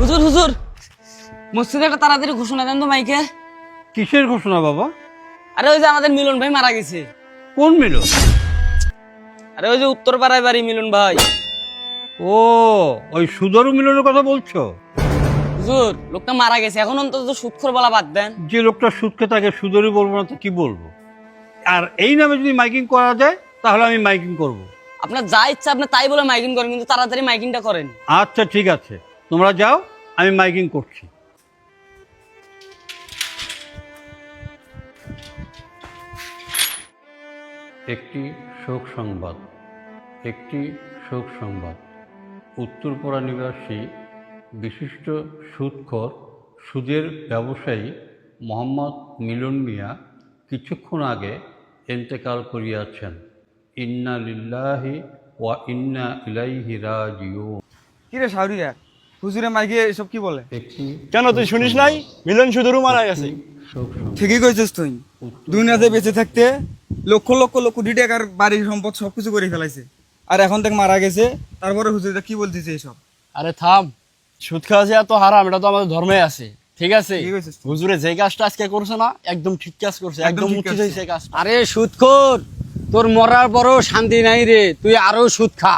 হুজুর হুজুর। মসজিদে একটা তাড়াতাড়ি ঘোষণা দেন তো মাইকে। কিসের ঘোষণা বাবা? আরে ওই যে আমাদের মিলন ভাই মারা গেছে। কোন মিলন? আরে ওই যে উত্তর পাড়ায় বাড়ি মিলন ভাই। ও ওই সুদরু মিলনের কথা বলছো? হুজুর লোকটা মারা গেছে। এখন অন্তত সুৎখর বলা বাদ দেন। যে লোকটা সুদকে তাকে সুদরই বলব না তো কি বলব? আর এই নামে যদি মাইকিং করা যায় তাহলে আমি মাইকিং করব। আপনার যা ইচ্ছা আপনি তাই বলে মাইকিং করেন কিন্তু তাড়াতাড়ি মাইকিংটা করেন। আচ্ছা ঠিক আছে। তোমরা যাও আমি মাইকিং করছি। একটি শোক সংবাদ একটি শোক সংবাদ। উত্তরপাড়া নিবাসী বিশিষ্ট সুদখোর সুদের ব্যবসায়ী মোহাম্মদ মিলন মিয়া কিছুক্ষণ আগে এন্তেকাল করিয়াছেন। ইন্না লিল্লাহি ওয়া ইন্না ইলাইহি রাজিউন। কিরে শাহরিয়া হুজুরে মাইকে এসব কি বলে? কেন তুই শুনিস নাই? মিলন শুধু মারা গেছে ঠিকই কইছিস তুই। দুনিয়াতে বেঁচে থাকতে লক্ষ লক্ষ লক্ষ কোটি টাকার বাড়ির সম্পদ সবকিছু করে ফেলাইছে। আর এখন থেকে মারা গেছে তারপরে হুজুরটা কি বলতেছে এসব? আরে থাম সুদ খাওয়া যে এত হারাম এটা তো আমাদের ধর্মে আছে। ঠিক আছে। হুজুরে যে কাজটা আজকে করছে না একদম ঠিক কাজ করছে একদম ঠিক উচিত কাজ। হয়েছে কাজ আরে সুদখোর তোর মরার পরও শান্তি নাই রে তুই আরও সুদ খা।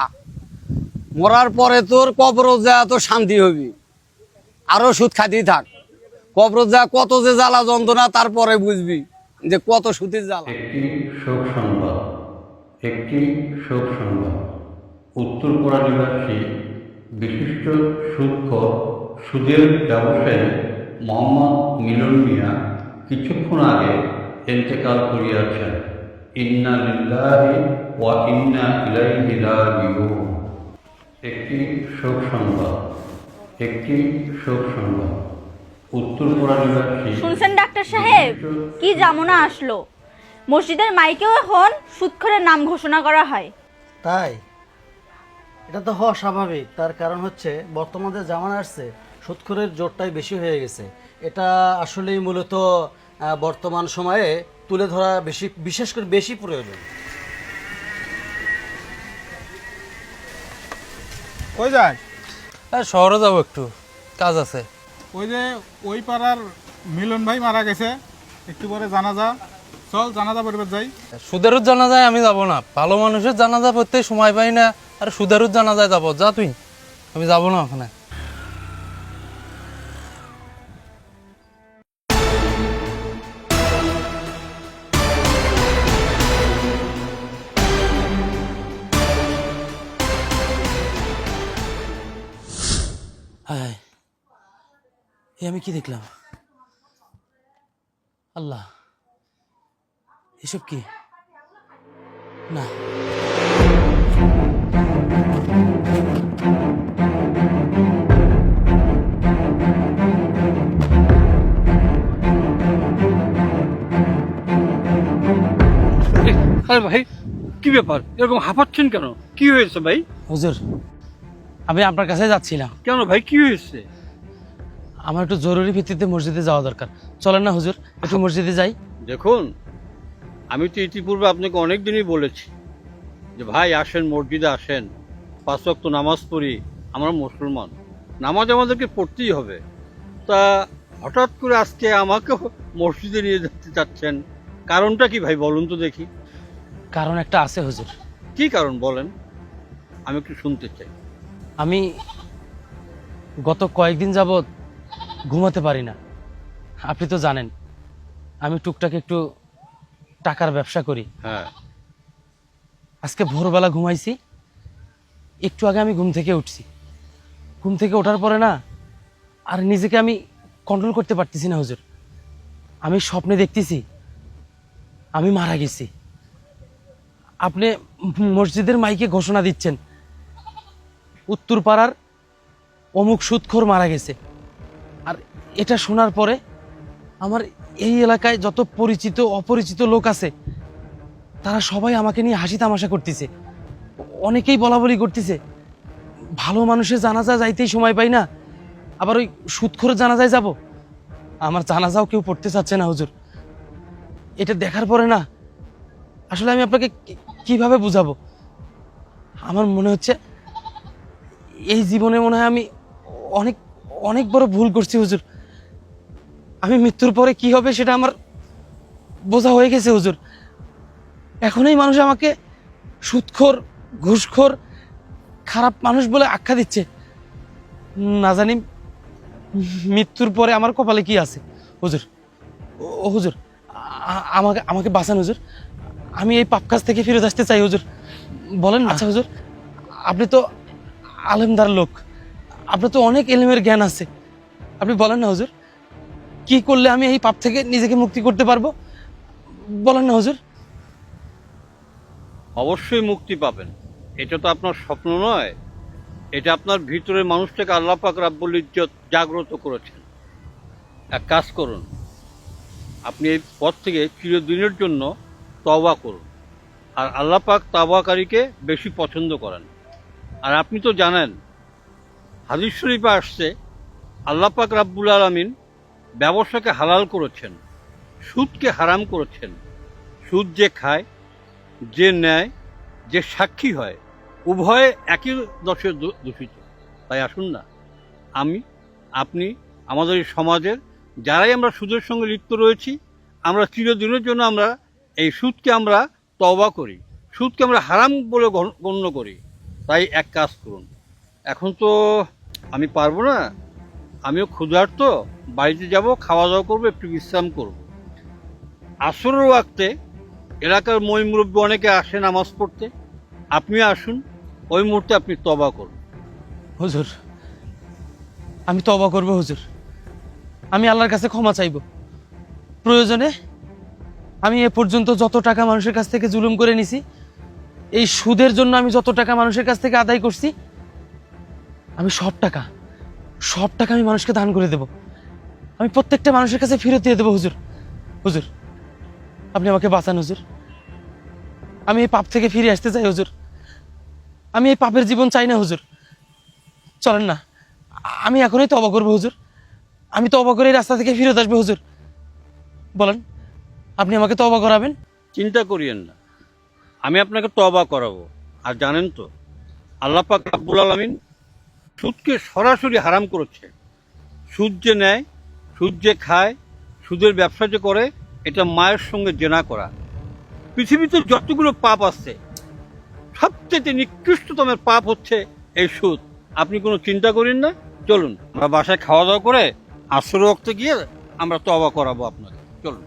মরার পরে তোর কবর যা তোর শান্তি হবি। আরও সুদ খাতেই থাক। কবর যা, কত যে জ্বালা যন্ত্রণা, তারপরে বুঝবি যে কত সুদের জ্বালা। একটি শোক সংবাদ। একটি শোক সংবাদ। উত্তর নিবাসী বিশিষ্ট সুদখোর সুদের ব্যবসায়ী মোহাম্মদ মিলন মিয়া কিছুক্ষণ আগে এন্তেকাল করিয়াছেন। ইন্না লিল্লাহি ওয়া ইন্না ইলাইহি রাজিউন। একটি শোক সংবাদ একটি শোক সংবাদ। উত্তরপাড়া নিবাসী শুনছেন ডাক্তার সাহেব? কি জামনা আসলো? মসজিদের মাইকেও এখন সুৎখরের নাম ঘোষণা করা হয়। তাই? এটা তো হওয়া স্বাভাবিক। তার কারণ হচ্ছে বর্তমানে যে জামানা আসছে সুৎখরের জোরটাই বেশি হয়ে গেছে। এটা আসলেই মূলত বর্তমান সময়ে তুলে ধরা বেশি বিশেষ করে বেশি প্রয়োজন। কই যায় শহরে যাব একটু। কাজ আছে। ওই যে ওই পাড়ার মিলন ভাই মারা গেছে। একটু পরে জানাজা। চল জানাজা পরিবার যাই। সুদেরও জানা যায় আমি যাব না। ভালো মানুষের জানাজা পড়তে সময় পাই না। আর সুদেরও জানা যায় যাব। যা তুই। আমি যাব না ওখানে। হায় এ আমি কি দেখলাম? আল্লাহ এসব কি? না। আরে ভাই কি ব্যাপার? এরকম হাঁপাচ্ছেন কেন? কি হয়েছে ভাই? হুজুর আমি আপনার কাছে যাচ্ছিলাম। কেন ভাই কি হয়েছে? আমার একটু জরুরি ভিত্তিতে মসজিদে যাওয়া দরকার। চলেন না হুজুর একটু মসজিদে যাই। দেখুন আমি তো ইতিপূর্বে আপনাকে অনেক দিনই বলেছি যে ভাই আসেন মসজিদে আসেন। পাঁচ ওয়াক্ত নামাজ পড়ি আমরা মুসলমান। নামাজ আমাদেরকে পড়তেই হবে। তা হঠাৎ করে আজকে আমাকে মসজিদে নিয়ে যেতে চাচ্ছেন। কারণটা কি ভাই বলুন তো দেখি। কারণ একটা আছে হুজুর। কি কারণ বলেন? আমি একটু শুনতে চাই। আমি গত কয়েকদিন যাবৎ ঘুমাতে পারি না। আপনি তো জানেন আমি টুকটাক একটু টাকার ব্যবসা করি। হ্যাঁ। আজকে ভোরবেলা ঘুমাইছি একটু আগে আমি ঘুম থেকে উঠছি। ঘুম থেকে ওঠার পরে না আর নিজেকে আমি কন্ট্রোল করতে পারতেছি না হুজুর। আমি স্বপ্নে দেখতেছি আমি মারা গেছি। আপনি মসজিদের মাইকে ঘোষণা দিচ্ছেন উত্তরপাড়ার অমুক সুৎখোর মারা গেছে। আর এটা শোনার পরে আমার এই এলাকায় যত পরিচিত, অপরিচিত লোক আছে, তারা সবাই আমাকে নিয়ে হাসি তামাশা করতেছে। অনেকেই বলা বলি করতেছে, ভালো মানুষের জানাজা যাইতেই সময় পাই না, আবার ওই সুৎখোর জানাজায় যাব। আমার জানাজাও কেউ পড়তে চাচ্ছে না, হুজুর। এটা দেখার পরে না, আসলে আমি আপনাকে কীভাবে বুঝাবো? আমার মনে হচ্ছে এই জীবনে মনে হয় আমি অনেক অনেক বড় ভুল করছি হুজুর। আমি মৃত্যুর পরে কি হবে সেটা আমার বোঝা হয়ে গেছে হুজুর। এখনই মানুষ আমাকে সুদখোর ঘুষখোর খারাপ মানুষ বলে আখ্যা দিচ্ছে। না জানি মৃত্যুর পরে আমার কপালে কি আছে হুজুর। ও- ও হুজুর আমাকে আমাকে বাঁচান হুজুর। আমি এই পাপ কাজ থেকে ফিরে আসতে চাই হুজুর। বলেন আচ্ছা হুজুর। আপনি তো আলেমদার লোক। আপনার তো অনেক এলেমের জ্ঞান আছে। আপনি বলেন না হুজুর, কি করলে আমি এই পাপ থেকে নিজেকে মুক্তি করতে পারব? বলেন না হুজুর। অবশ্যই মুক্তি পাবেন। এটা তো আপনার স্বপ্ন নয়। এটা আপনার ভিতরে মানুষটাকে আল্লাহ পাক রাব্বুল ইজ্জত জাগ্রত করেছেন। এক কাজ করুন, আপনি এই পথ থেকে চিরদিনের জন্য তওবা করুন। আর আল্লাহ পাক তাওবাকারীকে বেশি পছন্দ করেন। আর আপনি তো জানেন, হাদিস শরীফে আসছে, আল্লাহ পাক রাব্বুল আলমিন ব্যবসাকে হালাল করেছেন, সুদকে হারাম করেছেন। সুদ যে খায়, যে নেয়, যে সাক্ষী হয়, উভয়ে একই দশে দূ- দূষিত। তাই আসুন না, আমি, আপনি, আমাদের এই সমাজের যারাই আমরা সুদের সঙ্গে লিপ্ত রয়েছি, আমরা চিরদিনের জন্য আমরা এই সুদকে আমরা তবা করি, সুদকে আমরা হারাম বলে গণ- গণ্য করি। তাই এক কাজ করুন। এখন তো আমি পারব না। আমিও ক্ষুধার্ত, বাড়িতে যাব খাওয়া দাওয়া করব, একটু বিশ্রাম করব। আসরের ওয়াক্তে এলাকার মই মুরব্বী অনেকে আসে নামাজ পড়তে। আপনি আসুন, ওই মুহূর্তে আপনি তবা করুন। হুজুর, আমি তবা করব হুজুর। আমি আল্লাহর কাছে ক্ষমা চাইব। প্রয়োজনে আমি এ পর্যন্ত যত টাকা মানুষের কাছ থেকে জুলুম করে নিছি এই সুদের জন্য আমি যত টাকা মানুষের কাছ থেকে আদায় করছি, আমি সব টাকা সব টাকা আমি মানুষকে দান করে দেব। আমি প্রত্যেকটা মানুষের কাছে ফেরত দিয়ে দেবো, হুজুর। হুজুর, আপনি আমাকে বাঁচান, হুজুর। আমি এই পাপ থেকে ফিরে আসতে চাই, হুজুর। আমি এই পাপের জীবন চাই না, হুজুর। চলেন না। আমি এখনই তবা করব, হুজুর। আমি তবা করে রাস্তা থেকে ফিরত আসব, হুজুর। বলেন, আপনি আমাকে তবা করাবেন? চিন্তা করিয়েন না। আমি আপনাকে তবা করাবো। আর জানেন তো, আল্লাহ পাক রাব্বুল আলমিন সুদকে সরাসরি হারাম করেছে। সুদ যে নেয়, সুদ যে খায়, সুদের ব্যবসা যে করে, এটা মায়ের সঙ্গে জেনা করা। পৃথিবীতে যতগুলো পাপ আছে সবচেয়ে নিকৃষ্টতমের পাপ হচ্ছে এই সুদ। আপনি কোনো চিন্তা করেন না, চলুন। আমরা বাসায় খাওয়া দাওয়া করে আশ্রয় রক্তে গিয়ে আমরা তবা করাবো আপনাকে চলুন।